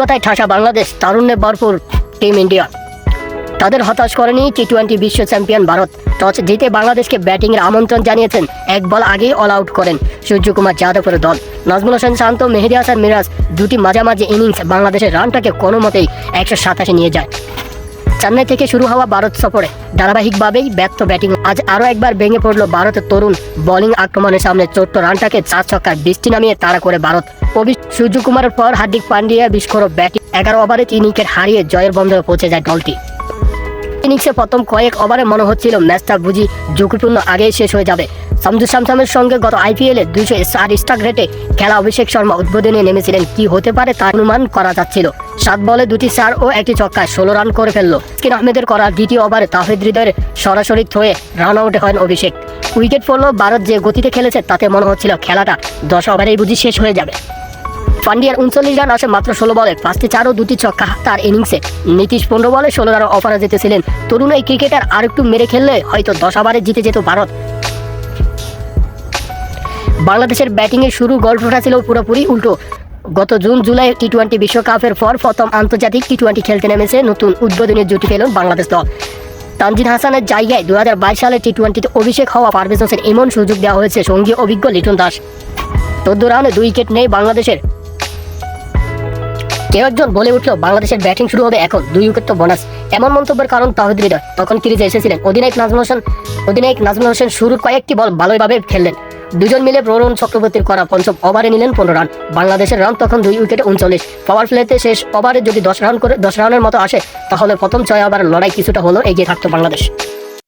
অভিজ্ঞতায় ঠাসা বাংলাদেশ, তারুণ্যে ভরপুর টিম ইন্ডিয়া তাদের হতাশ করেনি টি টোয়েন্টি বিশ্ব চ্যাম্পিয়ন ভারত। টস জিতে বাংলাদেশকে ব্যাটিংয়ের আমন্ত্রণ জানিয়েছেন। এক বল আগেই অল আউট করেন সূর্যকুমার যাদবের দল। নাজমুল হোসেন, শান্ত, মেহেদি হাসান, মিরাজ, দুটি মাঝামাঝি ইনিংস বাংলাদেশের রানটাকে কোনো মতেই একশো সাতাশে নিয়ে যায়। চেন্নাই থেকে শুরু হওয়া ভারত সফরে ধারাবাহিকভাবেই ব্যর্থ ব্যাটিং। আজ আরও একবার ভেঙে পড়ল ভারতের তরুণ। বোলিং আক্রমণের সামনে চোদ্দ রানটাকে চার ছক্কার বৃষ্টি নামিয়ে তাড়া করে ভারত। কবি সূর্যকুমারের পর হার্দিক পান্ডিয়া বিস্ফোরক ব্যাটিং। এগারো ওভারে তিন উইকেট হারিয়ে জয়ের বন্দরে পৌঁছে যায় দলটি। ইনিংসে প্রথম কয়েক ওভারে মনে হচ্ছিল ম্যাচটা বুঝি ঝুঁকিপূর্ণ আগেই শেষ হয়ে যাবে। সামজু স্যামসামের সঙ্গে গত আইপিএলে দুইশো চার স্টার রেটে খেলা অভিষেক শর্মা উদ্বোধনে নেমেছিলেন। কি হতে পারে তা অনুমান করা যাচ্ছিল। সাত বলে দুটি চার ও একটি ছক্কায় ষোলো রান করে ফেলল। স্কিন আহমেদের করা দ্বিতীয় ওভারে তাহিদ হৃদয়ের সরাসরি থয়ে রান আউট হয় অভিষেক। উইকেট পড়ল ভারত যে গতিতে খেলেছে তাতে মনে হচ্ছিল খেলাটা দশ ওভারেই বুঝি শেষ হয়ে যাবে। পান্ডিয়ার উনচল্লিশ রান আসে মাত্র ষোলো বলে, পাঁচটি চার ও দুটি ছক্কা তার ইনিংসে। নীতিশ পনেরো বলে ষোলো রান অফারে জিতেছিলেন। তরুণ এই ক্রিকেটার আর একটু মেরে খেললে হয়তো দশ ওভারে জিতে যেত ভারত। বাংলাদেশের ব্যাটিংয়ের শুরু গল্পটা ছিল পুরোপুরি উল্টো। গত জুন, জুলাই টি টোয়েন্টি বিশ্বকাপের পর প্রথম আন্তর্জাতিক টি টোয়েন্টি খেলতে নেমেছে নতুন উদ্বোধনের জুটি পেল বাংলাদেশ দল। তানজিন হাসানের জায়গায় দু সালে টি টোয়েন্টিতে অভিষেক হওয়া পারভেজ হোসেন এমন সুযোগ দেওয়া হয়েছে সঙ্গী অভিজ্ঞ লিটন দাস। চোদ্দ রানে দুই উইকেট নেই বাংলাদেশের কেউ একজন বলে উঠল, বাংলাদেশের ব্যাটিং শুরু হবে এখন। দুই উইকেট তো বোনাস। এমন মন্তব্যের কারণ তাহিদ হৃদয়। তখন ক্রিজে এসেছিলেন অধিনায়ক নাজমুল হোসেন। অধিনায়ক নাজমুল হোসেন শুরুর কয়েকটি বল ভালোভাবে খেললেন। দুজন মিলে প্ররণ চক্রবর্তীর করা পঞ্চম ওভারে নিলেন পনেরো রান। বাংলাদেশের রান তখন দুই উইকেটে উনচল্লিশ। পাওয়ার প্লেতে শেষ ওভারে যদি দশ রান করে, দশ রানের মতো আসে, তাহলে প্রথম ছয় ওভার লড়াই কিছুটা হলো এগিয়ে থাকতো বাংলাদেশ।